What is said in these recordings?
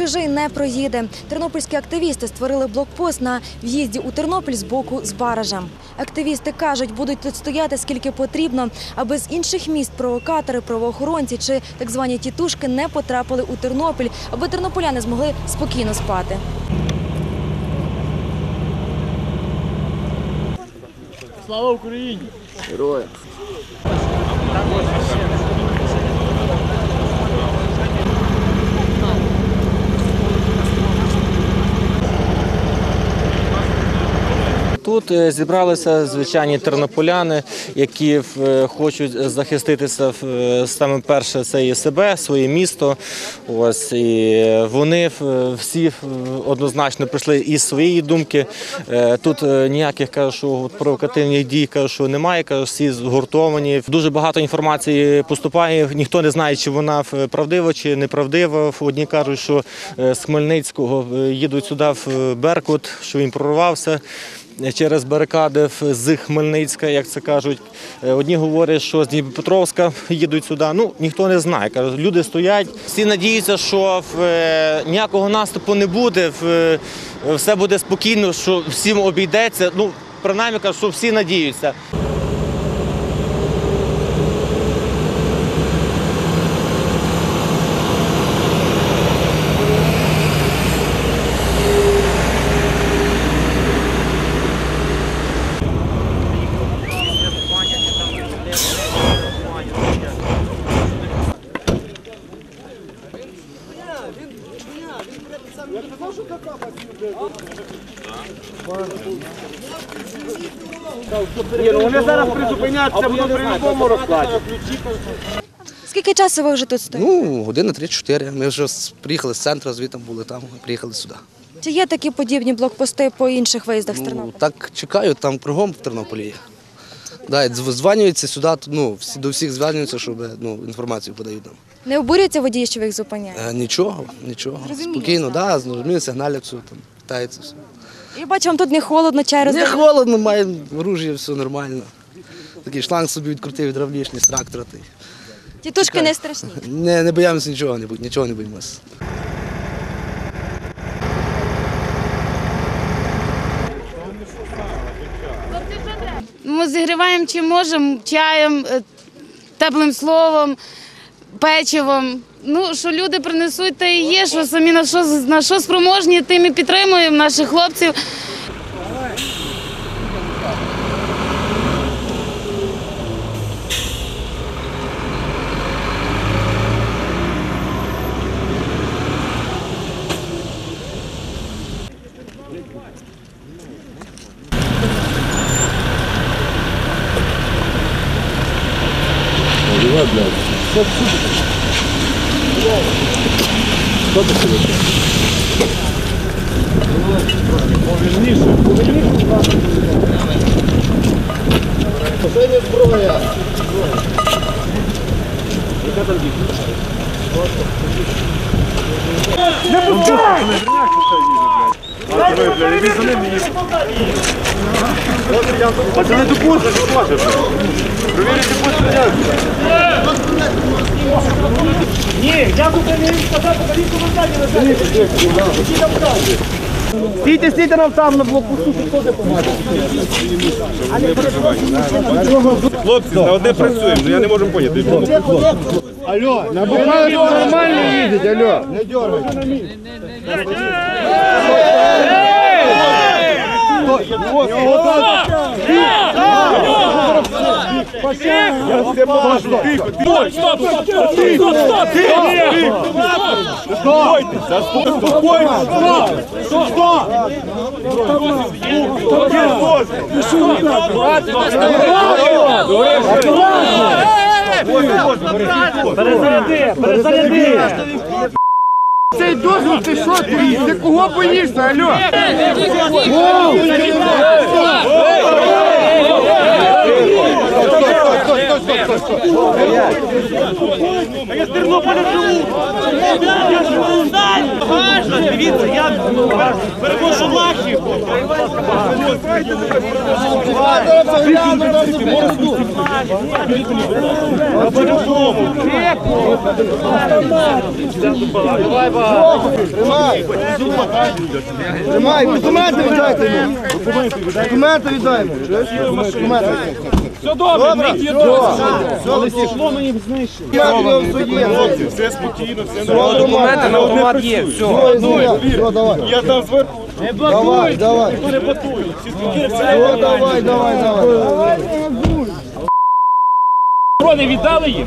чужий не проїде. Тернопільські активісти створили блокпост на в'їзді у Тернопіль з боку з баража. Активісти кажуть, будуть тут стояти скільки потрібно, аби з інших міст провокатори, правоохоронці чи так звані тітушки не потрапили у Тернопіль, аби тернополяни змогли спокійно спати. Слава Україні! Героям. Тут е, зібралися звичайні тернополяни, які е, хочуть захиститися е, саме перше це і себе, своє місто. Ось і вони всі однозначно прийшли із своєї думки. Тут ніяких кажу, провокативних дій кажу, немає. Кажу, всі згуртовані. Дуже багато інформації поступає. Ніхто не знає, чи вона правдива чи неправдива. Одні кажуть, що з Хмельницького їдуть сюди в Беркут, що він прорвався через барикади з Хмельницька, як це кажуть. Е, Одні говорять, що з Дніпропетровська їдуть сюди. Ну ніхто не знає. Кажуть, люди стоять. Всі надіються, що е, ніякого наступу не буде. Е, все буде спокійно, що всім обійдеться. Ну принаймні що всі надіються. Ні, ну вони зараз призупиняться, воно при любому розкладі. Скільки часу ви вже тут стоїте? Ну, години 3-4. Ми вже приїхали з центру, звідти були там, приїхали сюди. Чи є такі подібні блокпости по інших виїздах з Ну, Тернополя? так чекають, там кругом в Тернополі є. Да, дзвонюються сюди, ну, всі, до всіх зв'язуються, щоб ну, інформацію подають нам. Не обурюються водії, що ви їх зупиняєте? Е, нічого, нічого. Спокійно, так. да, зрозуміло, сигналяться, там, питаються все. Я бачу, вам тут не холодно, чай Не холодно, має оружие, все нормально. Такий шланг собі відкрутив гідравлічний з трактора. Тітушки не страшні. Не, не боїмося нічого, не нічого не боїмося. Ми зігріваємо чим можемо, чаєм, е, теплим словом, печивом. Ну, що люди принесуть, та і є, що самі на що, на що спроможні, тим і підтримуємо наших хлопців. Давай, блядь. Что ты Что ты сегодня? Повернись. Повернись. Последний Пацани допустять, що платиш. Провірити постріляти. Ні, я тут не сказав, покажіть коментарі на Стійте, стійте нам там на блоку, хто. Хлопці, на одне працюємо, ну я не можу поняти. Алло, на бухгалтерію нормально їздить, алло. Не Я все тихо. Стоп, стоп, стоп, стоп. Цей дозвіл ти що ти? Ти кого боїшся, алло? Я з Тернополя живу. Я живу. Дивіться, я перевожу лахи. Тримай, документи віддайте йому. Документи. Чуєш? Документи. Все добре, є Але стекло мені знищили. Хлопці, все спокійно, все нормально. документи на автомат є. Все. Я там зверху. Давай, давай. Не батую. Всі спокійно, все Все, давай, давай, давай. Дрони віддали їм?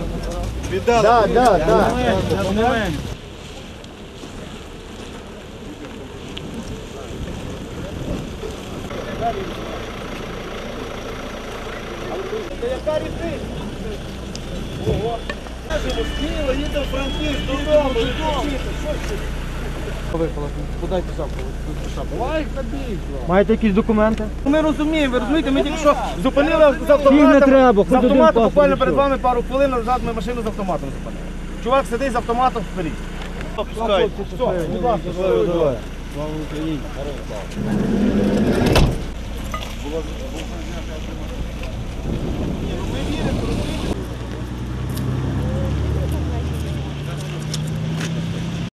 Маєте якісь документи? Ми розуміємо, ви розумієте, ми тільки що зупинили з автоматом. з автоматом буквально перед вами пару хвилин назад ми машину з автоматом зупинили. Чувак сидить з автоматом вперед. Пускай. Все, будь ласка, Давай.